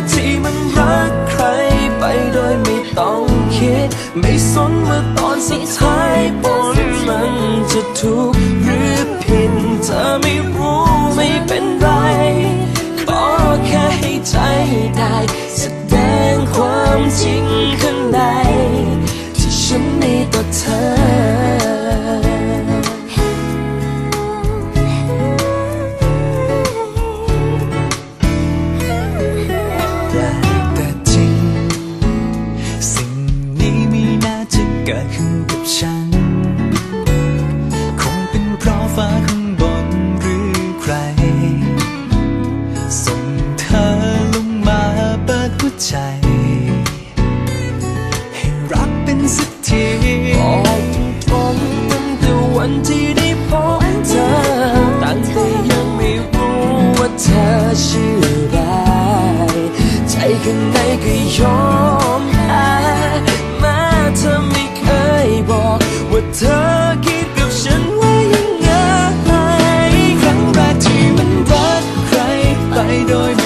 กที่มันรักใครไปโดยไม่ต้องคิด ไม่สนเมื่อตอนสุดท้ายผลมันจะทุก ฉัน คงเป็นเพราะฟ้าของ đôi